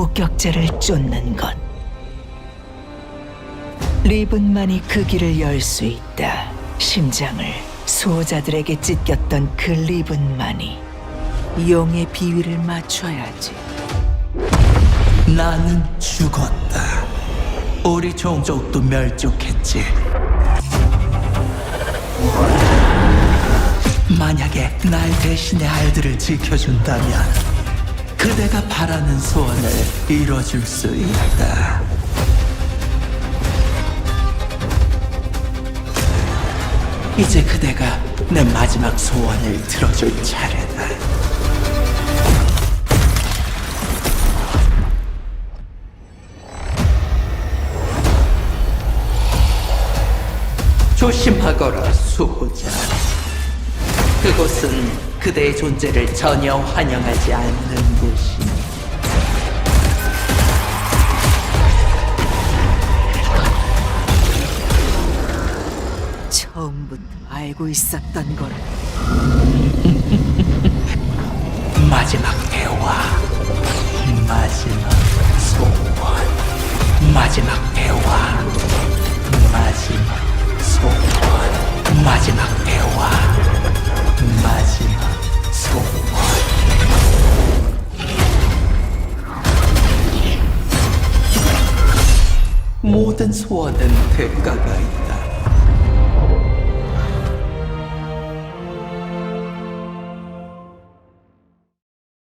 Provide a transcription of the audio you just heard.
목격자를 쫓는 것. 리븐만이 그 길을 열 수 있다. 심장을 수호자들에게 찢겼던 그 리븐만이 용의 비위를 맞춰야지. 나는 죽었다. 우리 종족도 멸족했지. 만약에 날 대신에 알들을 지켜준다면 그대가 바라는 소원을 이뤄줄 수 있다. 이제 그대가 내 마지막 소원을 들어줄 차례다. 조심하거라, 수호자. 그곳은 그대의 존재를 전혀 환영하지 않는 곳이니. 처음부터 알고 있었던 걸. 마지막 대화, 마지막 소원, 마지막 대화, 마지막 모든 소원은 대가가 있다.